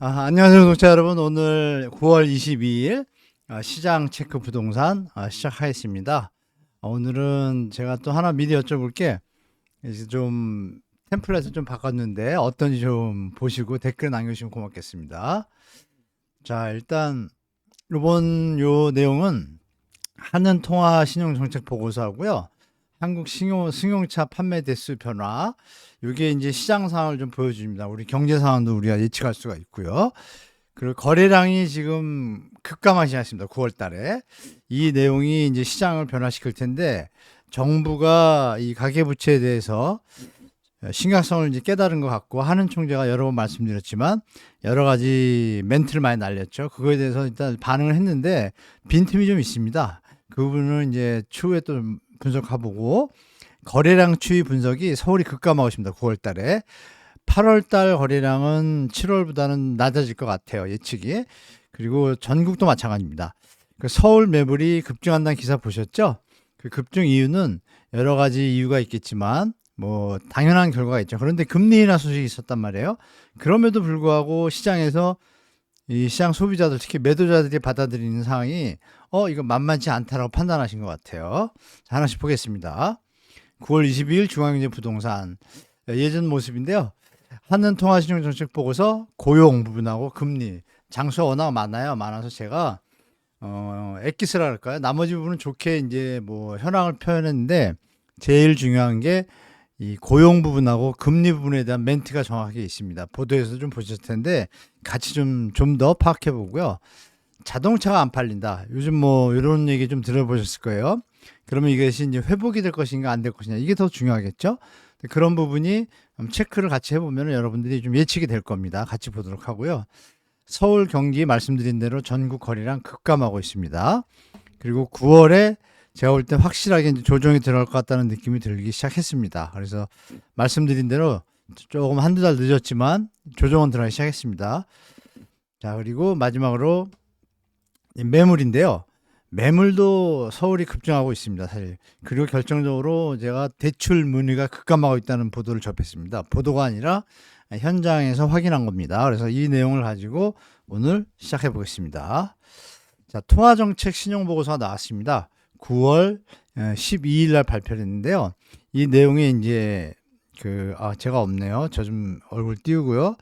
아, 안녕하세요, 구독자 여러분. 오늘 9월 22일 아, 시장 체크 부동산 아, 시작하겠습니다. 아, 오늘은 제가 또 하나 미리 여쭤볼 게 이제 좀 템플릿을 좀 바꿨는데 어떤지 좀 보시고 댓글 남겨주시면 고맙겠습니다. 자, 일단 이번 요 내용은 한은 통화 신용 정책 보고서하고요. 한국 신용 승용차 판매 대수 변화 이게 이제 시장 상황을 좀 보여줍니다. 우리 경제 상황도 우리가 예측할 수가 있고요. 그리고 거래량이 지금 급감하시했습니다. 9월 달에. 이 내용이 이제 시장을 변화시킬 텐데 정부가 이 가계부채에 대해서 심각성을 이제 깨달은 것 같고 하는 총재가 여러 번 말씀드렸지만 여러 가지 멘트를 많이 날렸죠. 그거에 대해서 일단 반응을 했는데 빈틈이 좀 있습니다. 그 부분은 이제 추후에 또 분석해보고 거래량 추이 분석이 서울이 급감하고 있습니다. 9월 달에. 8월 달 거래량은 7월보다는 낮아질 것 같아요. 예측이. 그리고 전국도 마찬가지입니다. 그 서울 매물이 급증한다는 기사 보셨죠? 그 급증 이유는 여러 가지 이유가 있겠지만 뭐 당연한 결과가 있죠. 그런데 금리 인하 소식이 있었단 말이에요. 그럼에도 불구하고 시장에서 이 시장 소비자들 특히 매도자들이 받아들이는 상황이 어 이거 만만치 않다라고 판단하신 것 같아요. 자, 하나씩 보겠습니다. 9월 22일 중앙경제 부동산 예전 모습인데요. 한는 통화신용 정책 보고서 고용 부분하고 금리 장수가 워낙 많아요. 많아서 제가 어 엑기스라 할까요? 나머지 부분은 좋게 이제 뭐 현황을 표현했는데 제일 중요한 게 이 고용 부분하고 금리 부분에 대한 멘트가 정확하게 있습니다. 보도에서 좀 보셨을 텐데 같이 좀 좀 더 파악해 보고요. 자동차가 안 팔린다. 요즘 뭐 이런 얘기 좀 들어보셨을 거예요. 그러면 이것이 이제 회복이 될 것인가 안 될 것이냐 이게 더 중요하겠죠. 그런 부분이 체크를 같이 해보면 여러분들이 좀 예측이 될 겁니다. 같이 보도록 하고요. 서울, 경기 말씀드린 대로 전국 거래량 급감하고 있습니다. 그리고 9월에 제가 볼 때 확실하게 이제 조정이 들어갈 것 같다는 느낌이 들기 시작했습니다. 그래서 말씀드린 대로 조금 한두 달 늦었지만 조정은 들어가기 시작했습니다. 자, 그리고 마지막으로 매물인데요. 매물도 서울이 급증하고 있습니다, 사실. 그리고 결정적으로 제가 대출 문의가 급감하고 있다는 보도를 접했습니다. 보도가 아니라 현장에서 확인한 겁니다. 그래서 이 내용을 가지고 오늘 시작해 보겠습니다. 자, 통화정책 신용보고서가 나왔습니다. 9월 12일 날 발표를 했는데요. 이 내용이 이제 그, 아, 제가 없네요. 저 좀 얼굴 띄우고요.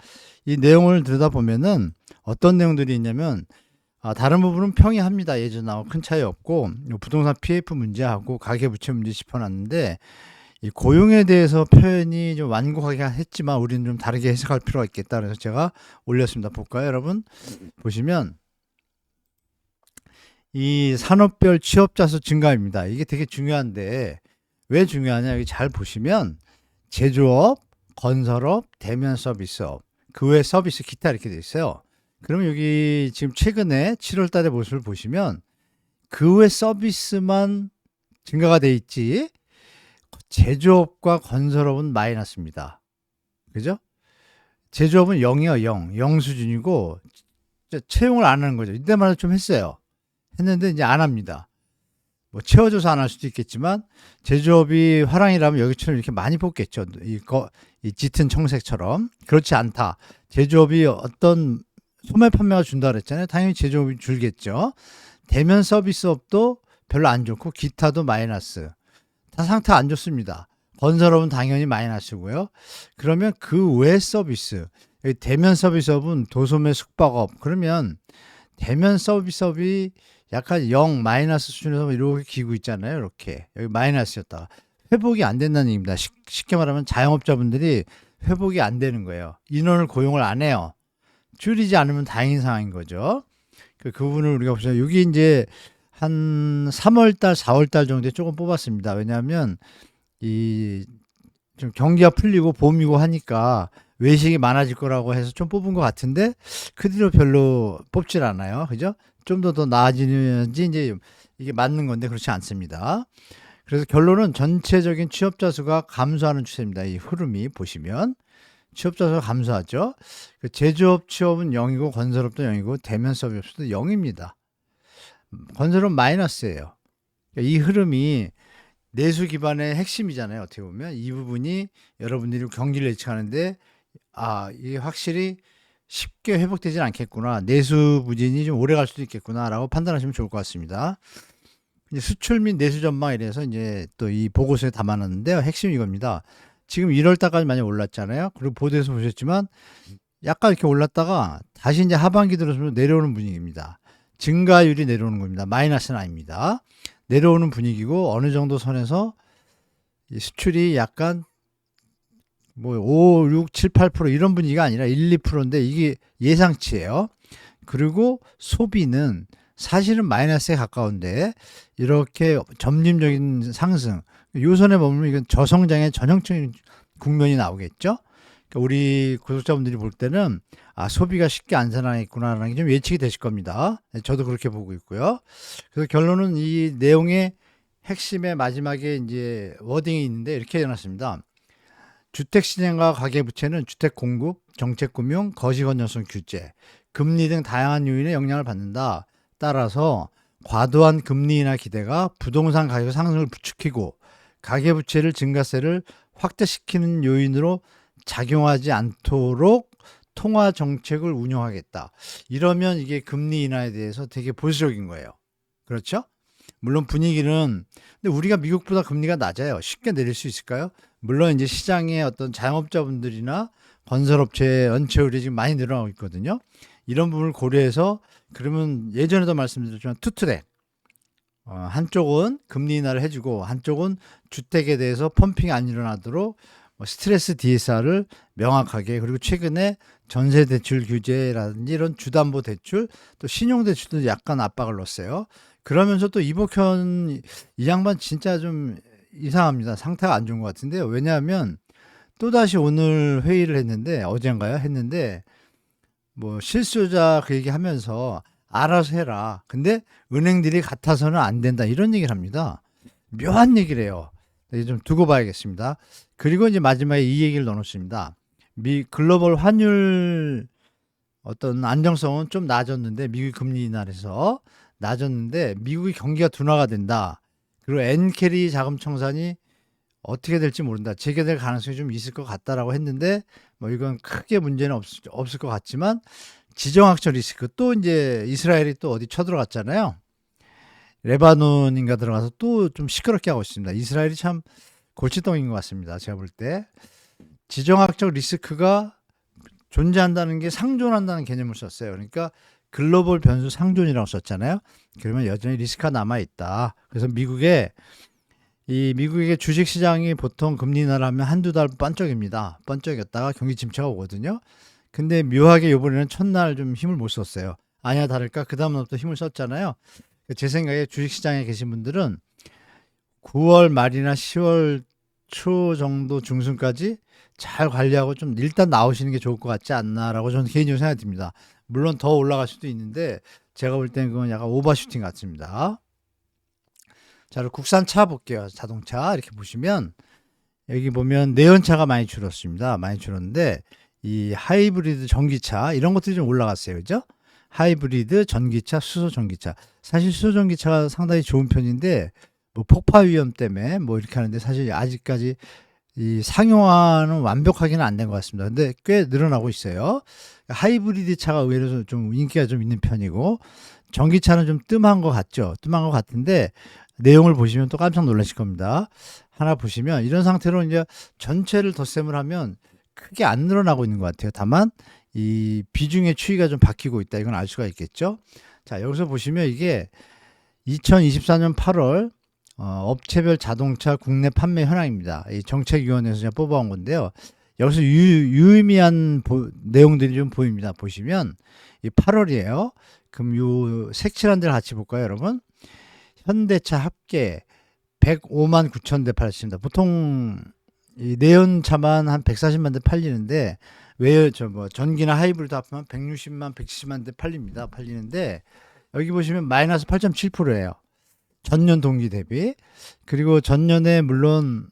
이 내용을 들여다보면은 어떤 내용들이 있냐면 아, 다른 부분은 평이합니다. 예전하고 큰 차이 없고 부동산 PF 문제하고 가계부채 문제 짚어놨는데 이 고용에 대해서 표현이 좀 완곡하게 했지만 우리는 좀 다르게 해석할 필요가 있겠다. 그래서 제가 올렸습니다. 볼까요, 여러분? 보시면 이 산업별 취업자 수 증가입니다. 이게 되게 중요한데 왜 중요하냐? 여기 잘 보시면 제조업, 건설업, 대면 서비스업, 그 외 서비스 기타 이렇게 돼 있어요. 그러면 여기 지금 최근에 7월 달의 모습을 보시면 그 외 서비스만 증가가 돼 있지 제조업과 건설업은 마이너스입니다. 그죠? 제조업은 0이요, 0. 0 수준이고 채용을 안 하는 거죠. 이때마다 좀 했어요. 했는데 이제 안 합니다. 뭐 채워줘서 안 할 수도 있겠지만 제조업이 화랑이라면 여기처럼 이렇게 많이 뽑겠죠. 이 거 이 짙은 청색처럼 그렇지 않다. 제조업이 어떤 소매 판매가 준다 그랬잖아요. 당연히 제조업이 줄겠죠. 대면 서비스업도 별로 안 좋고 기타도 마이너스. 다 상태 안 좋습니다. 건설업은 당연히 마이너스고요. 그러면 그 외 서비스, 대면 서비스업은 도소매 숙박업. 그러면 대면 서비스업이 약간 0 마이너스 수준에서 이렇게 기고 있잖아요. 이렇게 여기 마이너스였다. 회복이 안 된다는 얘기입니다. 쉽, 쉽게 말하면 자영업자분들이 회복이 안 되는 거예요. 인원을 고용을 안 해요. 줄이지 않으면 다행인 상황인 거죠. 그, 그 부분을 우리가 보시면 여기 이제 한 3월 달, 4월 달 정도에 조금 뽑았습니다. 왜냐하면 이 좀 경기가 풀리고 봄이고 하니까 외식이 많아질 거라고 해서 좀 뽑은 것 같은데 그 뒤로 별로 뽑질 않아요. 그죠? 좀 더 더 나아지는지 이제 이게 맞는 건데 그렇지 않습니다. 그래서 결론은 전체적인 취업자 수가 감소하는 추세입니다. 이 흐름이 보시면 취업자 수가 감소하죠. 그 제조업 취업은 0이고 건설업도 0이고 대면 서비스도 0입니다. 건설은 마이너스예요. 그러니까 이 흐름이 내수 기반의 핵심이잖아요. 어떻게 보면 이 부분이 여러분들이 경기를 예측하는데 아 이게 확실히 쉽게 회복되진 않겠구나. 내수 부진이 좀 오래 갈 수도 있겠구나라고 판단하시면 좋을 것 같습니다. 이제 수출 및 내수 전망 이래서 이제 또 이 보고서에 담아놨는데요. 핵심이 이겁니다. 지금 1월 달까지 많이 올랐잖아요. 그리고 보도에서 보셨지만 약간 이렇게 올랐다가 다시 이제 하반기 들어서면 내려오는 분위기입니다. 증가율이 내려오는 겁니다. 마이너스는 아닙니다. 내려오는 분위기고 어느 정도 선에서 이 수출이 약간 뭐 5, 6, 7, 8% 이런 분위기가 아니라 1, 2%인데 이게 예상치예요. 그리고 소비는 사실은 마이너스에 가까운데 이렇게 점진적인 상승 요선에 보면 이건 저성장의 전형적인 국면이 나오겠죠. 그러니까 우리 구독자분들이 볼 때는 아 소비가 쉽게 안 살아나겠구나라는 게 좀 예측이 되실 겁니다. 네, 저도 그렇게 보고 있고요. 그래서 결론은 이 내용의 핵심의 마지막에 이제 워딩이 있는데 이렇게 해놨습니다. 주택 시장과 가계 부채는 주택 공급, 정책 금융, 거시 건전성 규제, 금리 등 다양한 요인의 영향을 받는다. 따라서 과도한 금리 인하 기대가 부동산 가격 상승을 부추기고 가계 부채를 증가세를 확대시키는 요인으로 작용하지 않도록 통화 정책을 운영하겠다. 이러면 이게 금리 인하에 대해서 되게 보수적인 거예요. 그렇죠? 물론 분위기는 근데 우리가 미국보다 금리가 낮아요. 쉽게 내릴 수 있을까요? 물론 이제 시장의 어떤 자영업자분들이나 건설업체의 연체율이 지금 많이 늘어나고 있거든요. 이런 부분을 고려해서 그러면 예전에도 말씀드렸지만 투트랙 어, 한쪽은 금리 인하를 해주고 한쪽은 주택에 대해서 펌핑이 안 일어나도록 뭐 스트레스 DSR을 명확하게 그리고 최근에 전세 대출 규제라든지 이런 주담보 대출 또 신용 대출도 약간 압박을 넣었어요. 그러면서 또 이복현 이 양반 진짜 좀 이상합니다. 상태가 안 좋은 것 같은데요. 왜냐하면 또다시 오늘 회의를 했는데 어젠가요? 했는데 뭐 실수자 그 얘기 하면서 알아서 해라. 근데 은행들이 같아서는 안 된다. 이런 얘기를 합니다. 묘한 얘기를 해요. 이제 좀 두고 봐야겠습니다. 그리고 이제 마지막에 이 얘기를 넣어놓습니다. 미 글로벌 환율 어떤 안정성은 좀 낮아졌는데 미국 금리 인하에서 낮았는데 미국의 경기가 둔화가 된다. 그리고 엔캐리 자금 청산이 어떻게 될지 모른다. 재개될 가능성이 좀 있을 것 같다라고 했는데 뭐 이건 크게 문제는 없, 없을 것 같지만 지정학적 리스크 또 이제 이스라엘이 또 어디 쳐들어갔잖아요. 레바논인가 들어가서 또 좀 시끄럽게 하고 있습니다. 이스라엘이 참 골칫덩인 것 같습니다. 제가 볼 때 지정학적 리스크가 존재한다는 게 상존한다는 개념을 썼어요. 그러니까 글로벌 변수 상존이라고 썼잖아요. 그러면 여전히 리스크가 남아 있다. 그래서 미국의 이 미국의 주식 시장이 보통 금리 인하를 하면 한두 달 번쩍입니다. 번쩍였다가 경기 침체가 오거든요. 근데 묘하게 요번에는 첫날 좀 힘을 못 썼어요. 아니야 다를까 그 다음부터 힘을 썼잖아요. 제 생각에 주식 시장에 계신 분들은 9월 말이나 10월 초 정도 중순까지 잘 관리하고 좀 일단 나오시는 게 좋을 것 같지 않나라고 저는 개인적으로 생각이 듭니다. 물론 더 올라갈 수도 있는데 제가 볼 때는 그건 약간 오버슈팅 같습니다. 자, 국산차 볼게요. 자동차 이렇게 보시면 여기 보면 내연차가 많이 줄었습니다. 많이 줄었는데 이 하이브리드 전기차 이런 것들이 좀 올라갔어요. 그죠? 하이브리드 전기차, 수소 전기차. 사실 수소 전기차가 상당히 좋은 편인데 뭐 폭파 위험 때문에 뭐 이렇게 하는데 사실 아직까지 이 상용화는 완벽하게는 안 된 것 같습니다. 근데 꽤 늘어나고 있어요. 하이브리드 차가 의외로 좀 인기가 좀 있는 편이고 전기차는 좀 뜸한 것 같죠. 뜸한 것 같은데 내용을 보시면 또 깜짝 놀라실 겁니다. 하나 보시면 이런 상태로 이제 전체를 덧셈을 하면 크게 안 늘어나고 있는 것 같아요. 다만 이 비중의 추이가 좀 바뀌고 있다. 이건 알 수가 있겠죠. 자, 여기서 보시면 이게 2024년 8월 어, 업체별 자동차 국내 판매 현황입니다. 이 정책위원회에서 뽑아온 건데요. 여기서 유, 의미한 내용들이 좀 보입니다. 보시면 이 8월이에요. 그럼 요 색칠한 데를 같이 볼까요, 여러분? 현대차 합계 105만 9천 대 팔았습니다. 보통 이 내연차만 한 140만 대 팔리는데 왜저뭐 전기나 하이브리드 합하면 160만 170만 대 팔립니다. 팔리는데 여기 보시면 마이너스 8.7%예요. 전년 동기 대비. 그리고 전년에 물론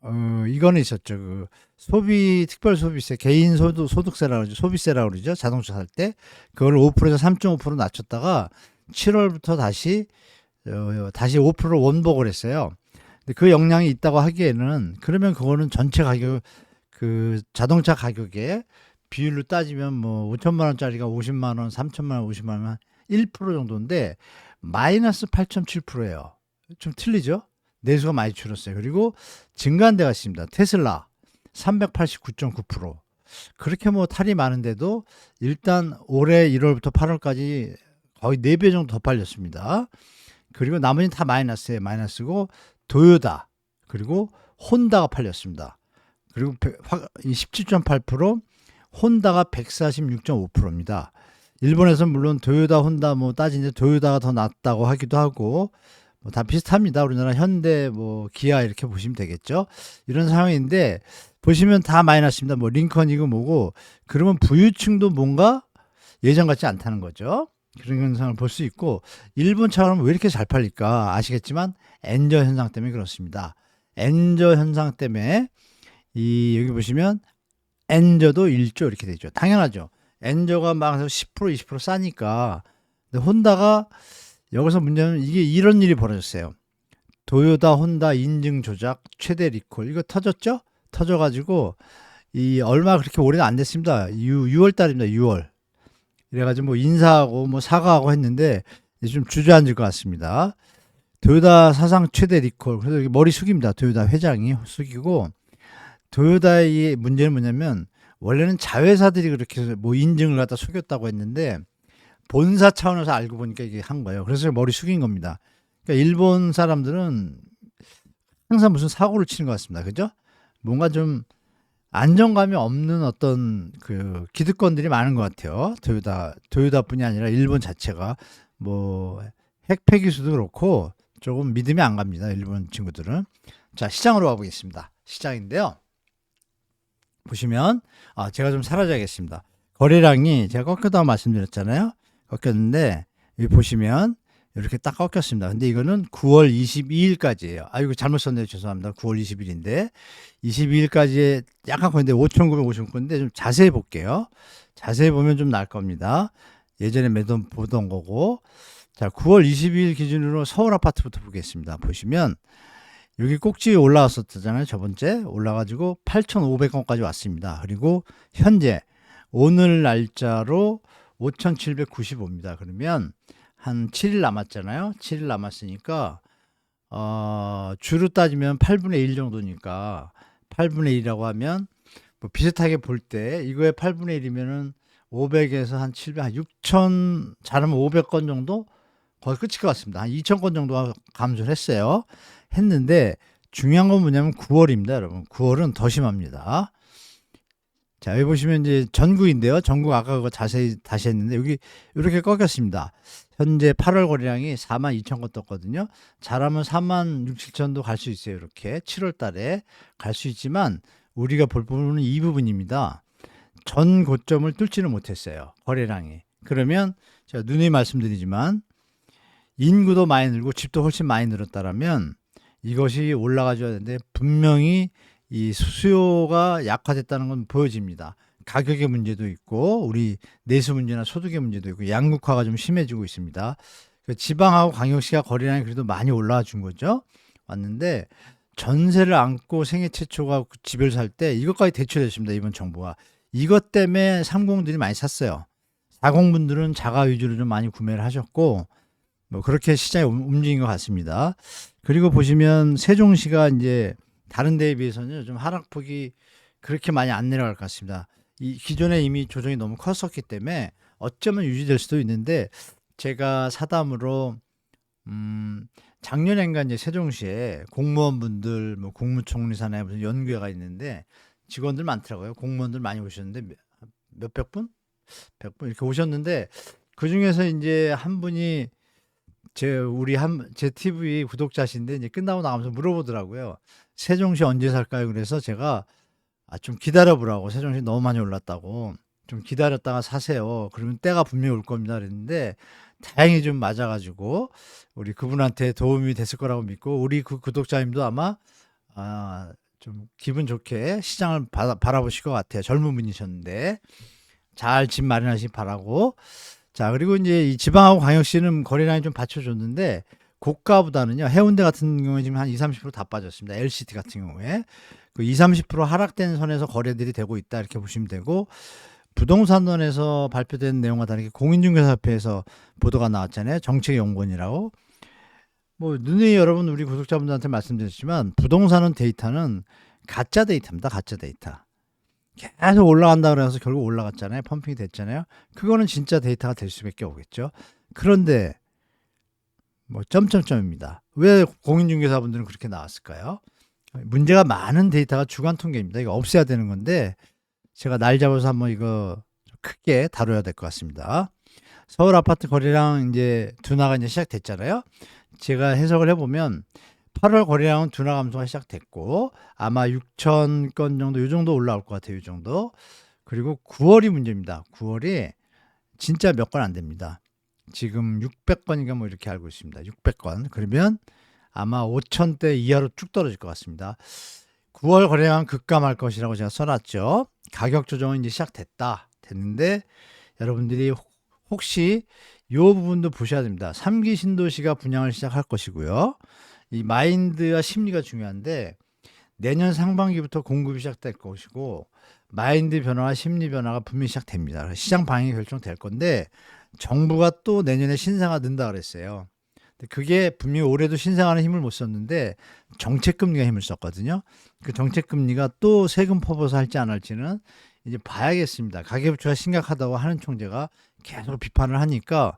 어 이거는 있었죠. 그 소비 특별 소비세 개인 소득 소득세라고 그러죠. 소비세라고 그러죠. 자동차 살 때 그걸 5%에서 3.5% 낮췄다가 7월부터 다시 어, 다시 5% 원복을 했어요. 근데 그 영향이 있다고 하기에는 그러면 그거는 전체 가격 그 자동차 가격에 비율로 따지면 뭐 5천만 원짜리가 50만 원, 3천만 원, 50만 원, 1% 정도인데 마이너스 8.7%예요. 좀 틀리죠? 내수가 많이 줄었어요. 그리고 증가한 데가 있습니다. 테슬라 389.9%. 그렇게 뭐 탈이 많은데도 일단 올해 1월부터 8월까지 거의 4배 정도 더 팔렸습니다. 그리고 나머지는 다 마이너스에 마이너스고 도요다 그리고 혼다가 팔렸습니다. 그리고 17.8% 혼다가 146.5%입니다. 일본에서는 물론 도요다, 혼다 뭐 따지는데 도요다가 더 낫다고 하기도 하고 뭐 다 비슷합니다. 우리나라 현대 뭐 기아 이렇게 보시면 되겠죠. 이런 상황인데 보시면 다 마이너스입니다. 뭐 링컨이고 뭐고 그러면 부유층도 뭔가 예전 같지 않다는 거죠. 그런 현상을 볼 수 있고 일본 차는 왜 이렇게 잘 팔릴까 아시겠지만 엔저 현상 때문에 그렇습니다. 엔저 현상 때문에 이 여기 보시면 엔저도 1조 이렇게 되죠. 당연하죠. 엔저가 막 10% 20% 싸니까 근데 혼다가 여기서 문제는 이게 이런 일이 벌어졌어요. 도요다 혼다 인증 조작 최대 리콜 이거 터졌죠? 터져가지고 이 얼마 그렇게 오래는 안 됐습니다. 6, 6월 달입니다. 6월. 이래가지고 뭐 인사하고 뭐 사과하고 했는데 이제 좀 주저앉을 것 같습니다. 도요다 사상 최대 리콜. 그래서 머리 숙입니다. 도요다 회장이 숙이고 도요다의 문제는 뭐냐면 원래는 자회사들이 그렇게 뭐 인증을 갖다 속였다고 했는데 본사 차원에서 알고 보니까 이게 한 거예요. 그래서 머리 숙인 겁니다. 그러니까 일본 사람들은 항상 무슨 사고를 치는 것 같습니다. 그죠? 뭔가 좀 안정감이 없는 어떤 그 기득권들이 많은 것 같아요. 도요다 도요다뿐이 아니라 일본 자체가 뭐 핵폐 기수도 그렇고 조금 믿음이 안 갑니다. 일본 친구들은 자 시장으로 가보겠습니다. 시장인데요. 보시면 아 제가 좀 사라져야겠습니다. 거래량이 제가 꺾였다고 말씀드렸잖아요. 꺾였는데 여기 보시면 이렇게 딱 꺾였습니다. 근데 이거는 9월 22일까지예요. 아 이거 잘못 썼네요. 죄송합니다. 9월 20일인데 22일까지에 약간 건데 5,950건인데 좀 자세히 볼게요. 자세히 보면 좀 날 겁니다. 예전에 매돈 보던 거고 자 9월 22일 기준으로 서울 아파트부터 보겠습니다. 보시면 여기 꼭지에 올라왔었잖아요. 저번째 올라가지고 8,500건까지 왔습니다. 그리고 현재 오늘 날짜로 5,795입니다. 그러면 한 7일 남았잖아요. 7일 남았으니까 어, 주로 따지면 8분의 1 정도니까 8분의 1이라고 하면 뭐 비슷하게 볼 때 이거의 8분의 1이면은 500에서 한 700, 한 6천 잘하면 500건 정도 거의 끝일 것 같습니다. 한 2천 건 정도 감소를 했어요. 했는데 중요한 건 뭐냐면 9월입니다, 여러분. 9월은 더 심합니다. 자, 여기 보시면 이제 전국인데요. 전국 아까 그거 자세히 다시 했는데 여기 이렇게 꺾였습니다. 현재 8월 거래량이 4만 2천 건 떴거든요. 잘하면 4만 6, 7천도 갈 수 있어요. 이렇게 7월 달에 갈 수 있지만 우리가 볼 부분은 이 부분입니다. 전 고점을 뚫지는 못했어요. 거래량이. 그러면 제가 누누이 말씀드리지만 인구도 많이 늘고 집도 훨씬 많이 늘었다라면 이것이 올라가줘야 되는데 분명히 이 수요가 약화됐다는 건 보여집니다. 가격의 문제도 있고 우리 내수 문제나 소득의 문제도 있고 양극화가 좀 심해지고 있습니다. 그 지방하고 광역시가 거래량이 그래도 많이 올라와 준 거죠. 왔는데 전세를 안고 생애 최초가 집을 살 때 이것까지 대출했습니다. 이번 정부가 이것 때문에 상공들이 많이 샀어요. 사공분들은 자가 위주로 좀 많이 구매를 하셨고 뭐 그렇게 시장이 움직인 것 같습니다. 그리고 보시면 세종시가 이제 다른 데에 비해서는 좀 하락폭이 그렇게 많이 안 내려갈 것 같습니다. 이 기존에 이미 조정이 너무 컸었기 때문에 어쩌면 유지될 수도 있는데 제가 사담으로 음 작년엔가 이제 세종시에 공무원분들 뭐 국무총리사나 무슨 연구회가 있는데 직원들 많더라고요. 공무원들 많이 오셨는데 몇백 분? 백 분 이렇게 오셨는데 그 중에서 이제 한 분이 제 우리 한 제 TV 구독자신데 이제 끝나고 나가면서 물어보더라고요. 세종시 언제 살까요? 그래서 제가 아, 좀 기다려보라고 세종시 너무 많이 올랐다고 좀 기다렸다가 사세요. 그러면 때가 분명히 올 겁니다. 그랬는데 다행히 좀 맞아가지고 우리 그분한테 도움이 됐을 거라고 믿고 우리 그 구독자님도 아마 아, 좀 기분 좋게 시장을 바, 바라보실 것 같아요. 젊은 분이셨는데 잘 집 마련하시기 바라고 자, 그리고 이제 이 지방하고 광역시는 거래량이 좀 받쳐줬는데 고가보다는요. 해운대 같은 경우에 지금 한 20, 30%다 빠졌습니다. LCT 같은 경우에 그 20, 30% 하락된 선에서 거래들이 되고 있다 이렇게 보시면 되고 부동산론에서 발표된 내용과 다르게 공인중개사협회에서 보도가 나왔잖아요. 정책연구원이라고. 뭐 눈에 여러분 우리 구독자분들한테 말씀드렸지만 부동산은 데이터는 가짜 데이터입니다. 가짜 데이터. 계속 올라간다 그래서 결국 올라갔잖아요. 펌핑이 됐잖아요. 그거는 진짜 데이터가 될 수밖에 없겠죠. 그런데 뭐 점점점입니다. 왜 공인중개사분들은 그렇게 나왔을까요? 문제가 많은 데이터가 주간 통계입니다. 이거 없애야 되는 건데 제가 날 잡아서 한번 이거 좀 크게 다뤄야 될 것 같습니다. 서울 아파트 거래량 이제 둔화가 이제 시작됐잖아요. 제가 해석을 해보면 8월 거래량은 둔화 감소가 시작됐고 아마 6천 건 정도 이 정도 올라올 것 같아요. 이 정도. 그리고 9월이 문제입니다. 9월이 진짜 몇 건 안 됩니다. 지금 600건인가 뭐 이렇게 알고 있습니다. 600건. 그러면 아마 5천대 이하로 쭉 떨어질 것 같습니다. 9월 거래량 급감할 것이라고 제가 써놨죠. 가격 조정은 이제 시작됐다. 됐는데 여러분들이 혹- 혹시 이 부분도 보셔야 됩니다. 3기 신도시가 분양을 시작할 것이고요. 이 마인드와 심리가 중요한데 내년 상반기부터 공급이 시작될 것이고 마인드 변화와 심리 변화가 분명히 시작됩니다. 시장 방향이 결정될 건데 정부가 또 내년에 신상화 는다 그랬어요. 그게 분명히 올해도 신상화는 힘을 못 썼는데 정책 금리가 힘을 썼거든요. 그 정책 금리가 또 세금 퍼부어서 할지 안 할지는 이제 봐야겠습니다. 가계부채가 심각하다고 하는 총재가 계속 비판을 하니까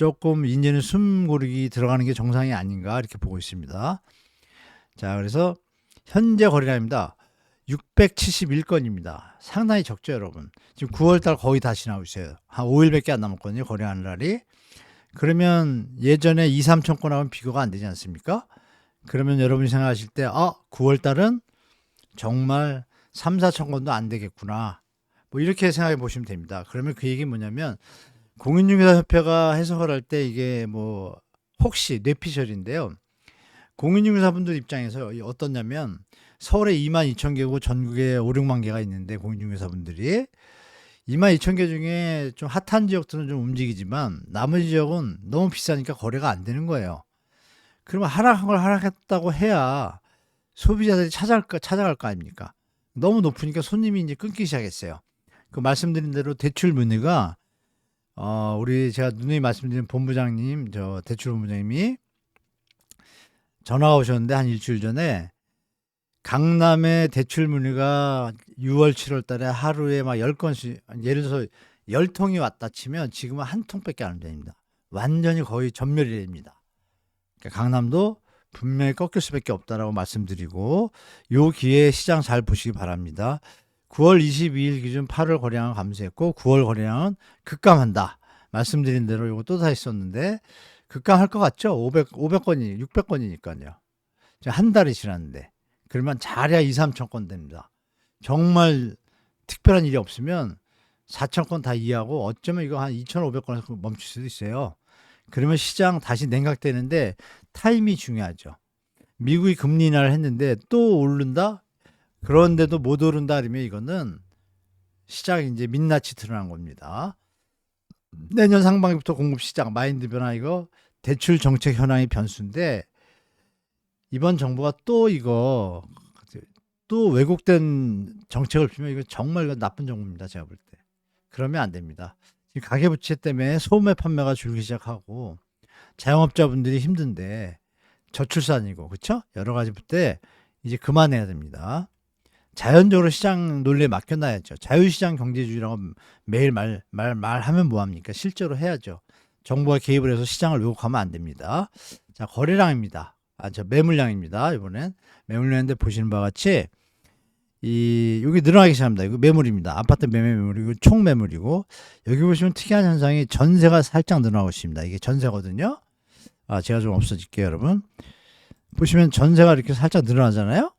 조금 이제는 숨 고르기 들어가는 게 정상이 아닌가 이렇게 보고 있습니다. 자, 그래서 현재 거래량입니다. 671건입니다. 상당히 적죠, 여러분. 지금 9월달 거의 다 지나고 있어요. 한 5일밖에 안 남았거든요, 거래하는 날이. 그러면 예전에 2, 3천 건 하면 비교가 안 되지 않습니까? 그러면 여러분이 생각하실 때, 아, 9월달은 정말 3, 4천 건도 안 되겠구나. 뭐 이렇게 생각해 보시면 됩니다. 그러면 그 얘기 뭐냐면 공인중개사협회가 해석을 할 때 이게 뭐 혹시 뇌피셜인데요. 공인중개사분들 입장에서 이 어떻냐면 서울에 2만 2천 개고 전국에 5, 6만 개가 있는데 공인중개사분들이 2만 2천 개 중에 좀 핫한 지역들은 좀 움직이지만 나머지 지역은 너무 비싸니까 거래가 안 되는 거예요. 그러면 하락한 걸 하락했다고 해야 소비자들이 찾아갈 거, 찾아갈 거 아닙니까? 너무 높으니까 손님이 이제 끊기 시작했어요. 그 말씀드린 대로 대출 문의가 어, 우리 제가 누누이 말씀드린 본부장님, 저 대출 본부장님이 전화가 오셨는데 한 일주일 전에 강남의 대출 문의가 6월, 7월 달에 하루에 막 10건씩, 예를 들어서 10통이 왔다 치면 지금은 한 통밖에 안 됩니다. 완전히 거의 전멸이 됩니다. 그러니까 강남도 분명히 꺾일 수밖에 없다라고 말씀드리고 요 기회에 시장 잘 보시기 바랍니다. 9월 22일 기준 8월 거래량은 감소했고 9월 거래량은 급감한다. 말씀드린 대로 이거 또 다시 썼는데 급감할 것 같죠? 500 500건이 600건이니까요. 한 달이 지났는데 그러면 잘해야 2, 3천 건 됩니다. 정말 특별한 일이 없으면 4천 건 다 이해하고 어쩌면 이거 한 2,500건에서 멈출 수도 있어요. 그러면 시장 다시 냉각되는데 타임이 중요하죠. 미국이 금리 인하를 했는데 또 오른다? 그런데도 못 오른다 그러면 이거는 시장이 이제 민낯이 드러난 겁니다. 내년 상반기부터 공급 시장 마인드 변화 이거 대출 정책 현황이 변수인데 이번 정부가 또 이거 또 왜곡된 정책을 피면 이거 정말 나쁜 정부입니다. 제가 볼 때. 그러면 안 됩니다. 가계부채 때문에 소매 판매가 줄기 시작하고 자영업자분들이 힘든데 저출산이고 그렇죠? 여러 가지 때 이제 그만해야 됩니다. 자연적으로 시장 논리에 맡겨놔야죠. 자유시장 경제주의라고 매일 말, 말, 말하면 뭐합니까? 실제로 해야죠. 정부가 개입을 해서 시장을 왜곡하면 안 됩니다. 자, 거래량입니다. 아, 저 매물량입니다. 이번엔 매물량인데 보시는 바와 같이 이 여기 늘어나기 시작합니다. 이거 매물입니다. 아파트 매매 매물이고 총 매물이고 여기 보시면 특이한 현상이 전세가 살짝 늘어나고 있습니다. 이게 전세거든요. 아, 제가 좀 없어질게요, 여러분. 보시면 전세가 이렇게 살짝 늘어나잖아요.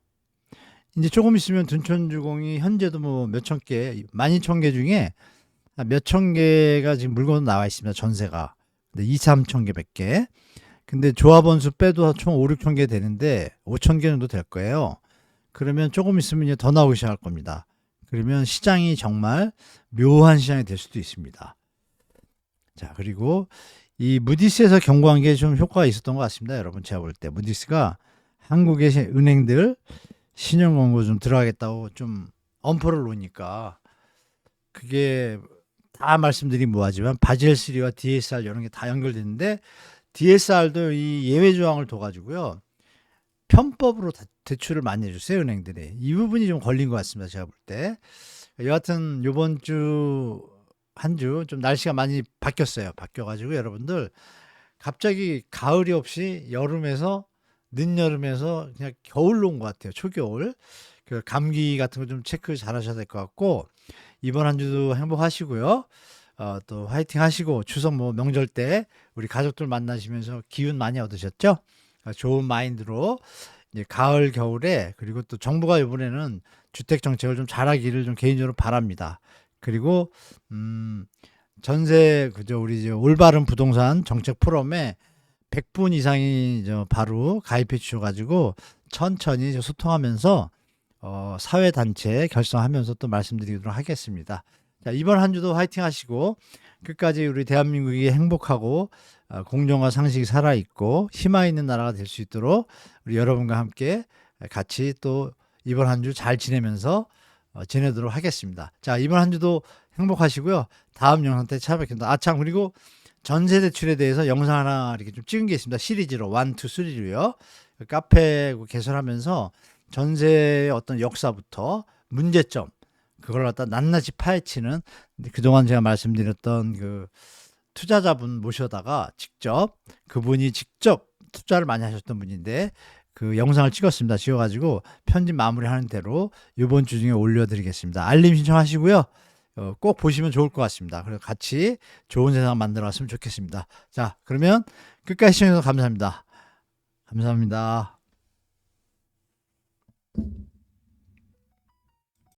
이제 조금 있으면 둔촌주공이 현재도 뭐 몇천 개, 만 이천 개 중에 몇천 개가 지금 물건 나와 있습니다. 전세가. 근데 2, 3천 개밖에. 근데 조합원 수 빼도 총 5, 6천 개 되는데 5천 개 정도 될 거예요. 그러면 조금 있으면 이제 더 나오기 시작할 겁니다. 그러면 시장이 정말 묘한 시장이 될 수도 있습니다. 자, 그리고 이 무디스에서 경고한 게 좀 효과가 있었던 것 같습니다. 여러분 제가 볼 때 무디스가 한국의 시- 은행들 신용 광고 좀 들어가겠다고 좀 엄포를 놓으니까 그게 다 말씀드린 뭐하지만 바젤 3와 DSR 이런 게 다 연결되는데 DSR도 이 예외 조항을 둬 가지고요. 편법으로 다- 대출을 많이 해주세요 은행들이. 이 부분이 좀 걸린 것 같습니다 제가 볼 때. 여하튼 요번 주 한 주 좀 날씨가 많이 바뀌었어요. 바뀌어가지고 여러분들 갑자기 가을이 없이 여름에서 늦여름에서 그냥 겨울로 온 것 같아요 초겨울. 그 감기 같은 거 좀 체크 잘 하셔야 될 것 같고 이번 한 주도 행복하시고요. 어, 또 화이팅 하시고 추석 뭐 명절 때 우리 가족들 만나시면서 기운 많이 얻으셨죠? 어, 좋은 마인드로. 이제 가을 겨울에 그리고 또 정부가 이번에는 주택 정책을 좀 잘하기를 좀 개인적으로 바랍니다. 그리고 음 전세 그저 우리 이제 올바른 부동산 정책 포럼에 100분 이상이 저 바로 가입해 주셔 가지고 천천히 소통하면서 어 사회 단체 결성하면서 또 말씀드리도록 하겠습니다. 자, 이번 한 주도 화이팅 하시고 끝까지 우리 대한민국이 행복하고 어, 공정과 상식이 살아 있고 희망 있는 나라가 될 수 있도록 우리 여러분과 함께 같이 또 이번 한 주 잘 지내면서 어, 지내도록 하겠습니다. 자, 이번 한 주도 행복하시고요. 다음 영상 때 찾아뵙겠습니다. 아, 참, 그리고 전세 대출에 대해서 영상 하나 이렇게 좀 찍은 게 있습니다. 시리즈로 1, 2, 3로요. 카페 개설하면서 전세의 어떤 역사부터 문제점, 그걸 갖다 낱낱이 파헤치는 그동안 제가 말씀드렸던 그 투자자분 모셔다가 직접 그분이 직접 투자를 많이 하셨던 분인데 그 영상을 찍었습니다. 찍어가지고 편집 마무리하는 대로 이번 주 중에 올려드리겠습니다. 알림 신청하시고요. 어, 꼭 보시면 좋을 것 같습니다. 그래서 같이 좋은 세상 만들어 갔으면 좋겠습니다. 자, 그러면 끝까지 시청해주셔서 감사합니다. 감사합니다.